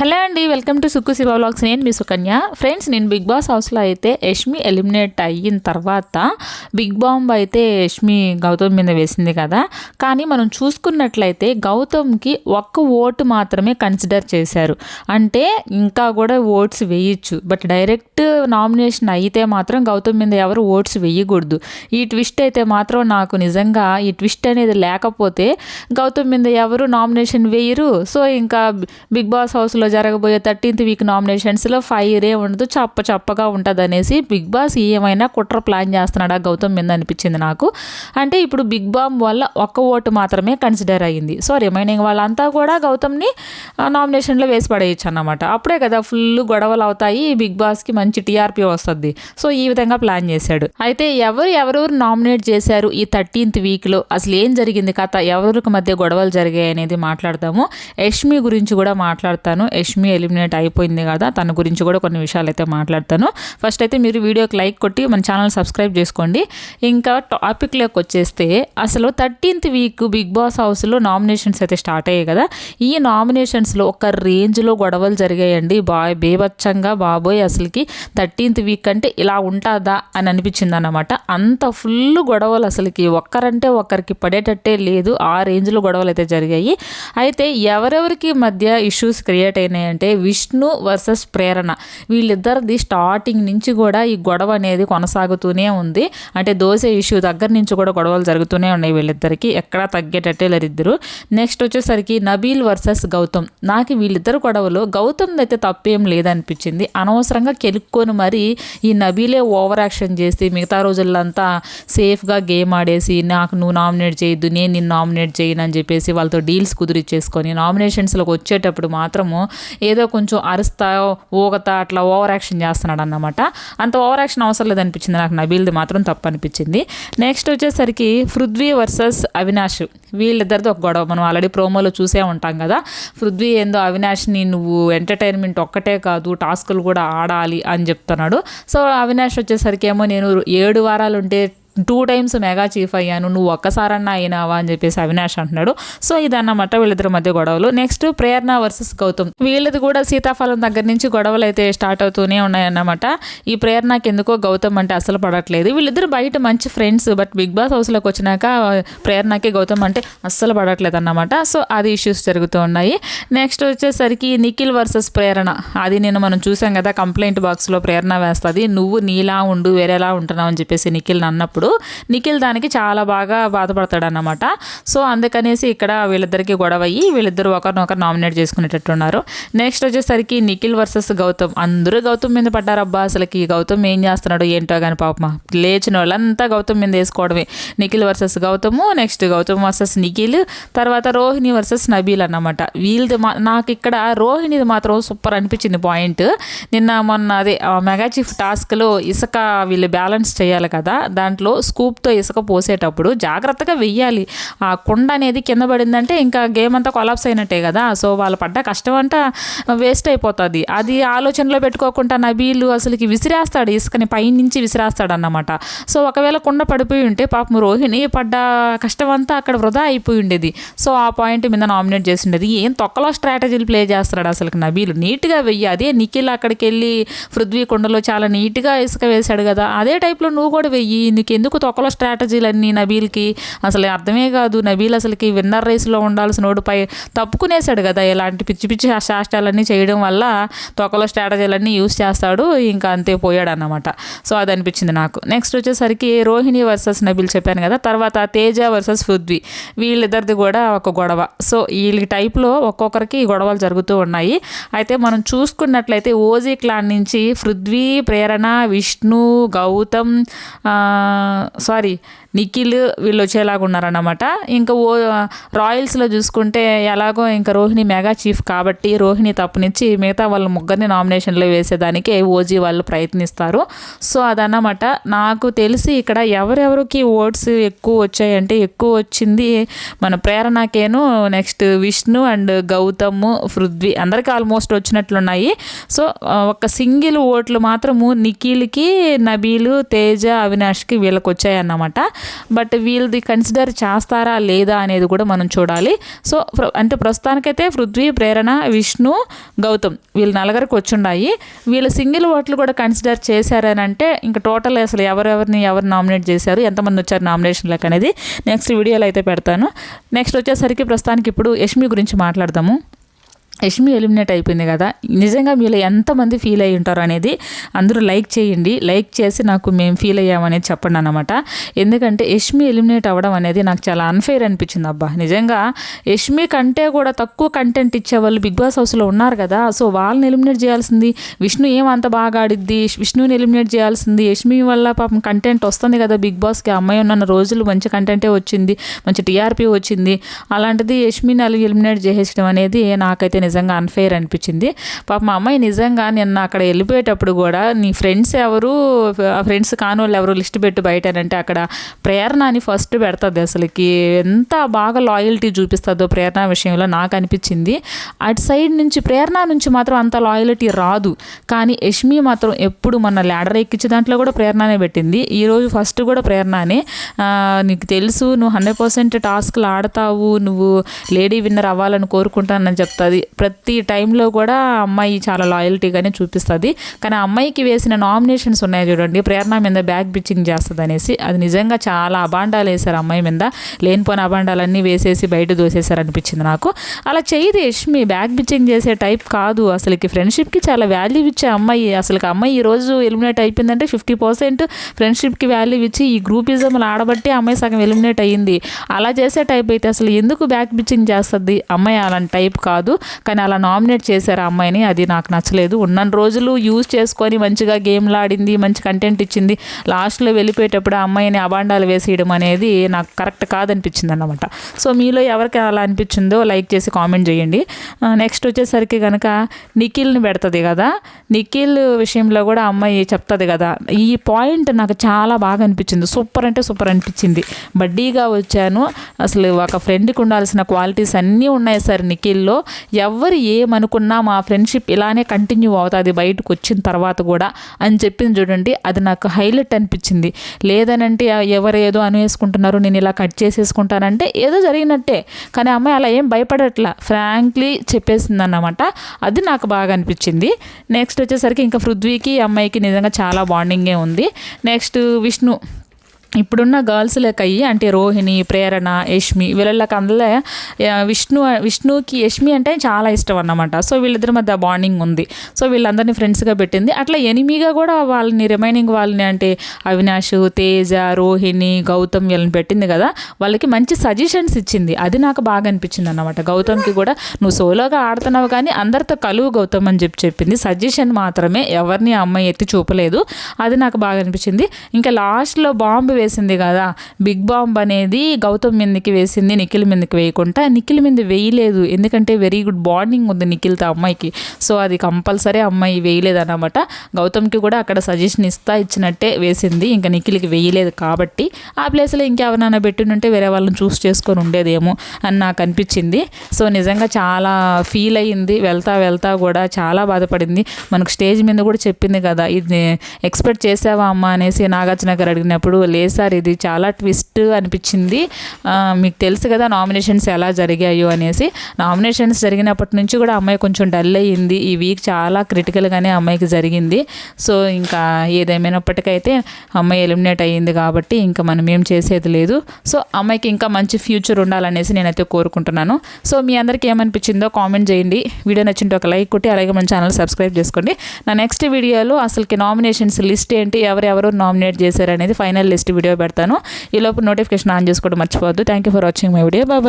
Hello అండి welcome to Sukku Shiva vlogs నేను మీ సుకన్య. ఫ్రెండ్స్ నేను బిగ్ బాస్ హౌస్లో అయితే యష్మి ఎలిమినేట్ అయిన తర్వాత బిగ్ బాంబ్ అయితే యష్మి గౌతమ్ మీద వేసింది కదా. కానీ మనం చూసుకున్నట్లయితే గౌతమ్కి ఒక్క ఓటు మాత్రమే కన్సిడర్ చేశారు. అంటే ఇంకా కూడా ఓట్స్ వేయచ్చు. బట్ డైరెక్ట్ నామినేషన్ అయితే మాత్రం గౌతమ్ మీద ఎవరు ఓట్స్ వేయకూడదు. ఈ ట్విస్ట్ అయితే మాత్రం నాకు నిజంగా ఈ ట్విస్ట్ అనేది లేకపోతే గౌతమ్ మీద ఎవరు నామినేషన్ వేయరు. సో ఇంకా బిగ్ బాస్ హౌస్లో జరగబోయే థర్టీన్త్ వీక్ నామినేషన్స్లో ఫైరే ఉండదు చప్ప చప్పగా ఉంటుంది అనేసి బిగ్ బాస్ ఏమైనా కుట్ర ప్లాన్ చేస్తున్నాడా గౌతమ్ మీద అనిపించింది నాకు. అంటే ఇప్పుడు బిగ్ బామ్ వల్ల ఒక్క ఓటు మాత్రమే కన్సిడర్ అయ్యింది సో రిమైనింగ్ వాళ్ళంతా కూడా గౌతమ్ని నామినేషన్లో వేసి పడేయచ్చు అన్నమాట అప్పుడే కదా ఫుల్ గొడవలు అవుతాయి బిగ్ బాస్కి మంచి టీఆర్పీ వస్తుంది. సో ఈ విధంగా ప్లాన్ చేశాడు. అయితే ఎవరు ఎవరెవరు నామినేట్ చేశారు ఈ థర్టీన్త్ వీక్లో? అసలు ఏం జరిగింది కథ? ఎవరికి మధ్య గొడవలు జరిగాయి అనేది మాట్లాడతాము యష్మి గురించి కూడా మాట్లాడతాను. యష్మి ఎలిమినేట్ అయిపోయింది కదా తన గురించి కూడా కొన్ని విషయాలు అయితే మాట్లాడతాను. ఫస్ట్ అయితే మీరు వీడియోకి లైక్ కొట్టి మన ఛానల్ సబ్స్క్రైబ్ చేసుకోండి. ఇంకా టాపిక్లోకి వచ్చేస్తే అసలు థర్టీన్త్ వీక్ బిగ్ బాస్ హౌస్లో నామినేషన్స్ అయితే స్టార్ట్ అయ్యాయి కదా. ఈ నామినేషన్స్లో ఒక రేంజ్లో గొడవలు జరిగాయండి. బా బేబచ్చంగా బాబోయ్ అసలుకి థర్టీన్త్ వీక్ అంటే ఇలా ఉంటుందా అని అనిపించింది అనమాట అంత ఫుల్ గొడవలు అసలుకి ఒక్కరంటే ఒక్కరికి పడేటట్టే లేదు. ఆ రేంజ్లో గొడవలు అయితే జరిగాయి. అయితే ఎవరెవరికి మధ్య ఇష్యూస్ క్రియేట్ అంటే విష్ణు వర్సెస్ ప్రేరణ. వీళ్ళిద్దరిది స్టార్టింగ్ నుంచి కూడా ఈ గొడవ అనేది కొనసాగుతూనే ఉంది. అంటే దోశ ఇష్యూ దగ్గర నుంచి కూడా గొడవలు జరుగుతూనే ఉన్నాయి వీళ్ళిద్దరికి. ఎక్కడా తగ్గేటట్టే లేరిద్దరు నెక్స్ట్ వచ్చేసరికి నబీల్ వర్సెస్ గౌతమ్. నాకు వీళ్ళిద్దరు గొడవలు గౌతమ్ అయితే తప్పేం లేదనిపించింది. అనవసరంగా కెలుక్కొని మరి ఈ నబీలే ఓవర్ యాక్షన్ చేసి మిగతా రోజులంతా సేఫ్గా గేమ్ ఆడేసి నాకు నువ్వు నామినేట్ చేయొద్దు నేను నిన్ను నామినేట్ చేయను అని చెప్పేసి వాళ్ళతో డీల్స్ కుదిరిచ్చేసుకొని నామినేషన్స్లోకి వచ్చేటప్పుడు మాత్రము ఏదో కొంచెం అరుస్తా ఊగతా అట్లా ఓవర్ యాక్షన్ చేస్తున్నాడు అన్నమాట అంత ఓవర్ యాక్షన్ అవసరం లేదనిపించింది నాకు. నబీల్ది మాత్రం తప్పు అనిపించింది నెక్స్ట్ వచ్చేసరికి పృథ్వీ వర్సెస్ అవినాష్. వీళ్ళిద్దరిది ఒక గొడవ. మనం ఆల్రెడీ ప్రోమోలో చూసే ఉంటాం కదా. పృథ్వీ ఏందో అవినాష్ని నువ్వు ఎంటర్టైన్మెంట్ ఒక్కటే కాదు టాస్కులు కూడా ఆడాలి అని చెప్తున్నాడు. సో అవినాష్ వచ్చేసరికి ఏమో నేను ఏడు వారాలు ఉంటే టూ టైమ్స్ మెగా చీఫ్ అయ్యాను నువ్వు ఒక్కసారన్నా అయినావా అని చెప్పేసి అవినాష్ అంటున్నాడు. సో ఇదన్నమాట వీళ్ళిద్దరి మధ్య గొడవలు. Next Prerana versus Gautam. వీళ్ళది కూడా సీతాఫలం దగ్గర నుంచి గొడవలు అయితే స్టార్ట్ అవుతూనే ఉన్నాయన్నమాట. ఈ ప్రేరణకి ఎందుకో గౌతమ్ అంటే అసలు పడట్లేదు. వీళ్ళిద్దరు బయట మంచి ఫ్రెండ్స్ బట్ బిగ్ బాస్ హౌస్లోకి వచ్చినాక ప్రేరణకి గౌతమ్ అంటే అస్సలు పడట్లేదు అన్నమాట సో అది ఇష్యూస్ జరుగుతూ ఉన్నాయి. నెక్స్ట్ వచ్చేసరికి నిఖిల్ వర్సెస్ ప్రేరణ. అది నేను మనం చూసాం కదా కంప్లైంట్ బాక్స్లో ప్రేరణ వేస్తుంది. నువ్వు నీలా ఉండు వేరేలా ఉంటున్నావు అని చెప్పేసి నిఖిల్ అన్నప్పుడు నిఖిల్ దానికి చాలా బాగా బాధపడతాడు అన్నమాట సో అందుకనేసి ఇక్కడ వీళ్ళిద్దరికి గొడవ అయ్యి వీళ్ళిద్దరు ఒకరినొకరు నామినేట్ చేసుకునేటట్టు ఉన్నారు నెక్స్ట్ వచ్చేసరికి నిఖిల్ వర్సెస్ గౌతమ్. అందరూ గౌతమ్ మీద పడ్డారబ్బా. అసలుకి గౌతమ్ ఏం చేస్తున్నాడు ఏంటో కానీ పాప. లేచిన వాళ్ళంతా గౌతమ్ మీద వేసుకోవడమే. Nikhil versus Gautam next Gautam versus Nikhil తర్వాత రోహిణి వర్సెస్ నబీల్ అన్నమాట. వీళ్ళది మా నాకు ఇక్కడ రోహిణిది మాత్రం సూపర్ అనిపించింది పాయింట్. నిన్న మొన్న అదే మెగాచీఫ్ మెగా చీఫ్ టాస్క్లో ఇసుక వీళ్ళు బ్యాలెన్స్ చేయాలి కదా. దాంట్లో స్కూప్తో ఇసుక పోసేటప్పుడు జాగ్రత్తగా వెయ్యాలి. ఆ కుండ అనేది కింద పడిందంటే ఇంకా గేమ్ అంతా కొలాప్స్ అయినట్టే కదా. సో వాళ్ళు పడ్డ కష్టం అంతా వేస్ట్ అయిపోతుంది. అది ఆలోచనలో పెట్టుకోకుండా నబీలు అసలుకి విసిరేస్తాడు. ఇసుకని పైనుంచి విసిరేస్తాడు అన్నమాట సో ఒకవేళ కుండ పడిపోయి ఉంటే పాపం రోహిణి పడ్డ కష్టం అంతా అక్కడ వృధా అయిపోయి ఉండేది. సో ఆ పాయింట్ మీద నామినేట్ చేసి ఉండేది. ఏం తొక్కలో స్ట్రాటజీలు ప్లే చేస్తాడు అసలు నబీలు. నీట్గా వెయ్యి. అదే నిఖిల్ అక్కడికి వెళ్ళి పృథ్వీ కుండలో చాలా నీట్గా ఇసుక వేశాడు కదా. అదే టైప్లో నువ్వు కూడా వెయ్యి. నీకు ఎందుకు తొక్కలో స్ట్రాటజీలన్నీ నబీల్కి? అసలు అర్థమే కాదు. నబీల్ అసలుకి విన్నర్ రేస్లో ఉండాల్సిన ఓడిపై తప్పుకునేశాడు కదా. ఇలాంటి పిచ్చి పిచ్చి శాస్త్రాలన్నీ చేయడం వల్ల తొక్కలో స్ట్రాటజీలన్నీ యూస్ చేస్తాడు. ఇంకా అంతే పోయాడు అన్నమాట సో అది అనిపించింది నాకు. నెక్స్ట్ వచ్చేసరికి రోహిణి వర్సెస్ నబీల్ చెప్పాను కదా. తర్వాత తేజ వర్సెస్ పృథ్వీ. వీళ్ళిద్దరిది కూడా ఒక గొడవ. సో వీళ్ళ టైప్లో ఒక్కొక్కరికి గొడవలు జరుగుతూ ఉన్నాయి. అయితే మనం చూసుకున్నట్లయితే ఓజీ క్లాన్ నుంచి పృథ్వీ ప్రేరణ విష్ణు గౌతమ్ సారీ నిఖిల్ వీళ్ళు వచ్చేలాగా ఉన్నారన్నమాట. ఇంకా ఓ రాయల్స్లో చూసుకుంటే ఎలాగో ఇంకా రోహిణి మెగా చీఫ్ కాబట్టి రోహిణి తప్పునిచ్చి మిగతా వాళ్ళ ముగ్గురిని నామినేషన్లో వేసేదానికి ఓజీ వాళ్ళు ప్రయత్నిస్తారు. సో అదన్నమాట. నాకు తెలిసి ఇక్కడ ఎవరెవరికి ఓట్స్ ఎక్కువ వచ్చాయంటే ఎక్కువ వచ్చింది మన ప్రేరణకేను నెక్స్ట్ విష్ణు అండ్ గౌతమ్ పృథ్వీ. అందరికీ ఆల్మోస్ట్ వచ్చినట్లున్నాయి. సో ఒక సింగిల్ ఓట్లు మాత్రము నిఖిల్కి నబీలు తేజ అవినాష్కి వీళ్ళకి వచ్చాయన్నమాట బట్ వీళ్ళది కన్సిడర్ చేస్తారా లేదా అనేది కూడా మనం చూడాలి. సో అంటే ప్రస్తుతానికైతే పృథ్వీ ప్రేరణ విష్ణు గౌతమ్ వీళ్ళు నలుగురికి వచ్చుండాయి. వీళ్ళ సింగిల్ ఓట్లు కూడా కన్సిడర్ చేశారని అంటే ఇంకా టోటల్ అసలు ఎవరెవరిని ఎవరు నామినేట్ చేశారు ఎంతమంది వచ్చారు నామినేషన్లకు అనేది. నెక్స్ట్ వీడియోలో అయితే పెడతాను. నెక్స్ట్ వచ్చేసరికి ప్రస్తుతానికి ఇప్పుడు యష్మి గురించి మాట్లాడదాము. యష్మి ఎలిమినేట్ అయిపోయింది కదా. నిజంగా మీలో ఎంతమంది ఫీల్ అయ్యి ఉంటారు అనేది అందరూ లైక్ చేయండి. లైక్ చేసి నాకు మేము ఫీల్ అయ్యామనేది చెప్పండి అనమాట ఎందుకంటే యష్మి ఎలిమినేట్ అవ్వడం అనేది నాకు చాలా అన్ఫెయిర్ అనిపించింది అబ్బా. నిజంగా యష్మి కంటే కూడా తక్కువ కంటెంట్ ఇచ్చేవాళ్ళు బిగ్ బాస్ హౌస్లో ఉన్నారు కదా. సో వాళ్ళని ఎలిమినేట్ చేయాల్సింది విష్ణు ఏమంత బాగా ఆడిద్ది? విష్ణుని ఎలిమినేట్ చేయాల్సింది యష్మి వల్ల పాపం కంటెంట్ వస్తుంది కదా బిగ్ బాస్కి. అమ్మాయి ఉన్న రోజులు మంచి కంటెంటే వచ్చింది? మంచి టీఆర్పీ వచ్చింది. అలాంటిది యష్మిని ఎలిమినేట్ చేసేయడం అనేది నాకైతే నిజంగా అన్ఫెయిర్ అనిపించింది. పాప మా అమ్మాయి నిజంగా నిన్న అక్కడ వెళ్ళిపోయేటప్పుడు కూడా నీ ఫ్రెండ్స్ ఎవరు ఫ్రెండ్స్ కాని వాళ్ళు ఎవరు లిస్ట్ పెట్టు బయట అంటే అక్కడ ప్రేరణ అని ఫస్ట్ పెడుతుంది అసలుకి. ఎంత బాగా లాయల్టీ చూపిస్తుందో ప్రేరణ విషయంలో నాకు అనిపించింది. అటు సైడ్ నుంచి ప్రేరణ నుంచి మాత్రం అంత లాయల్టీ రాదు. కానీ యష్మి మాత్రం ఎప్పుడు మన ల్యాడర్ ఎక్కించే దాంట్లో కూడా ప్రేరణనే పెట్టింది. ఈరోజు ఫస్ట్ కూడా ప్రేరణనే. నీకు తెలుసు నువ్వు హండ్రెడ్ పర్సెంట్ టాస్క్లు ఆడతావు నువ్వు లేడీ విన్నర్ అవ్వాలని కోరుకుంటానని చెప్తుంది. ప్రతి టైంలో కూడా అమ్మాయి చాలా లాయల్టీగానే చూపిస్తుంది. కానీ అమ్మాయికి వేసిన నామినేషన్స్ ఉన్నాయి చూడండి. ప్రేరణ మీద బ్యాక్ బిచ్చింగ్ చేస్తుంది అనేసి అది నిజంగా చాలా అబాండాలు వేశారు అమ్మాయి మీద. లేనిపోయిన అబాండాలన్నీ వేసేసి బయట దోసేశారు అనిపించింది నాకు. అలా చేయదు యష్మి బ్యాక్ బిచ్చింగ్ చేసే టైప్ కాదు. అసలుకి ఫ్రెండ్షిప్కి చాలా వాల్యూ ఇచ్చే అమ్మాయి. అసలు అమ్మాయి ఈ రోజు ఎలిమినేట్ అయిపోయిందంటే ఫిఫ్టీ పర్సెంట్ ఫ్రెండ్షిప్కి వాల్యూ ఇచ్చి ఈ గ్రూపిజంలు ఆడబట్టి అమ్మాయి సగం ఎలిమినేట్ అయ్యింది. అలా చేసే టైప్ అయితే అసలు ఎందుకు బ్యాక్ బిచ్చింగ్ చేస్తుంది? అమ్మాయి అలాంటి టైప్ కాదు. కానీ అలా నామినేట్ చేశారు ఆ అమ్మాయిని అది నాకు నచ్చలేదు. ఉన్న రోజులు యూజ్ చేసుకొని మంచిగా గేమ్లు ఆడింది మంచి కంటెంట్ ఇచ్చింది. లాస్ట్లో వెళ్ళిపోయేటప్పుడు ఆ అమ్మాయిని అబాండాలు వేసేయడం అనేది నాకు కరెక్ట్ కాదనిపించింది అన్నమాట సో మీలో ఎవరికి అలా అనిపించిందో లైక్ చేసి కామెంట్ చేయండి. నెక్స్ట్ వచ్చేసరికి కనుక నిఖిల్ని పెడుతుంది కదా. నిఖిల్ విషయంలో కూడా అమ్మాయి చెప్తుంది కదా ఈ పాయింట్ నాకు చాలా బాగా అనిపించింది. సూపర్ అంటే సూపర్ అనిపించింది. బడ్డీగా వచ్చాను. అసలు ఒక ఫ్రెండ్కి ఉండాల్సిన క్వాలిటీస్ అన్నీ ఉన్నాయి సార్ నిఖిల్లో. ఎవరు ఏమనుకున్నా మా ఫ్రెండ్షిప్ ఇలానే కంటిన్యూ అవుతుంది బయటకు వచ్చిన తర్వాత కూడా అని చెప్పింది చూడండి. అది నాకు హైలైట్ అనిపించింది. లేదనంటే ఎవరు ఏదో అనేసుకుంటున్నారు నేను ఇలా కట్ చేసేసుకుంటానంటే ఏదో జరిగినట్టే. కానీ అమ్మాయి అలా ఏం భయపడట్లా. ఫ్రాంక్లీ చెప్పేసింది అన్నమాట అది నాకు బాగా అనిపించింది. నెక్స్ట్ వచ్చేసరికి ఇంకా పృథ్వీకి అమ్మాయికి నిజంగా చాలా బాండింగే ఉంది. నెక్స్ట్ విష్ణు. ఇప్పుడున్న గర్ల్స్ లెక్క అయ్యి అంటే రోహిణి ప్రేరణ యష్మి వీళ్ళకి అందులో విష్ణు విష్ణుకి యష్మి అంటే చాలా ఇష్టం అన్నమాట. సో వీళ్ళిద్దరి మధ్య బాండింగ్ ఉంది. సో వీళ్ళందరినీ ఫ్రెండ్స్గా పెట్టింది. అట్లా ఎనిమిగా కూడా వాళ్ళని రిమైనింగ్ వాళ్ళని అంటే అవినాష్ తేజ రోహిణి గౌతమ్ వీళ్ళని పెట్టింది కదా. వాళ్ళకి మంచి సజెషన్స్ ఇచ్చింది. అది నాకు బాగా అనిపించింది అన్నమాట. గౌతమ్కి కూడా నువ్వు సోలోగా ఆడుతున్నావు కానీ అందరితో కలువు గౌతమ్ అని చెప్పి చెప్పింది. సజెషన్ మాత్రమే ఎవరిని అమ్మాయి ఎత్తి చూపలేదు. అది నాకు బాగా అనిపించింది. ఇంకా లాస్ట్లో బాంబు వేసింది కదా. బిగ్ బాంబ్ అనేది గౌతమ్ మీదకి వేసింది నిఖిల్ మీదకి వేయకుండా. నిఖిల్ మీద వేయలేదు. ఎందుకంటే వెరీ గుడ్ బాండింగ్ ఉంది నిఖిల్తో అమ్మాయికి. సో అది కంపల్సరీ అమ్మాయి వేయలేదు అనమాట గౌతమ్కి కూడా అక్కడ సజెషన్ ఇస్తా ఇచ్చినట్టే వేసింది. ఇంకా నిఖిల్కి వేయలేదు కాబట్టి. ఆ ప్లేస్లో ఇంకెవరైనా పెట్టినుంటే వేరే వాళ్ళని చూస్ చేసుకొని ఉండేదేమో అని నాకు అనిపించింది. సో నిజంగా చాలా ఫీల్ అయ్యింది. వెళ్తా వెళ్తా కూడా చాలా బాధపడింది. మనకు స్టేజ్ మీద కూడా చెప్పింది కదా ఇది ఎక్స్పెక్ట్ చేసావా అమ్మ అనేసి నాగార్జున గారు అడిగినప్పుడు లేదు సార్ ఇది చాలా ట్విస్ట్ అనిపించింది. మీకు తెలుసు కదా నామినేషన్స్ ఎలా జరిగాయో అనేసి. నామినేషన్స్ జరిగినప్పటి నుంచి కూడా అమ్మాయి కొంచెం డల్ అయ్యింది. ఈ వీక్ చాలా క్రిటికల్గానే అమ్మాయికి జరిగింది. సో ఇంకా ఏదేమైనప్పటికైతే అమ్మాయి ఎలిమినేట్ అయ్యింది కాబట్టి ఇంకా మనం ఏం చేసేది లేదు. సో అమ్మాయికి ఇంకా మంచి ఫ్యూచర్ ఉండాలనేసి నేనైతే కోరుకుంటున్నాను. సో మీ అందరికీ ఏమనిపించిందో కామెంట్ చేయండి. వీడియో నచ్చింటే ఒక లైక్ కొట్టి అలాగే మన ఛానల్ సబ్స్క్రైబ్ చేసుకోండి. నా నెక్స్ట్ వీడియోలో అసలుకి నామినేషన్స్ లిస్ట్ ఏంటి ఎవరెవరు నామినేట్ చేశారు అనేది ఫైనల్ లిస్ట్ వీడియో పెడతాను. ఈలోపు నోటిఫికేషన్ ఆన్ చేసుకోవడం మర్చిపోవద్దు. Thank you for watching my video bye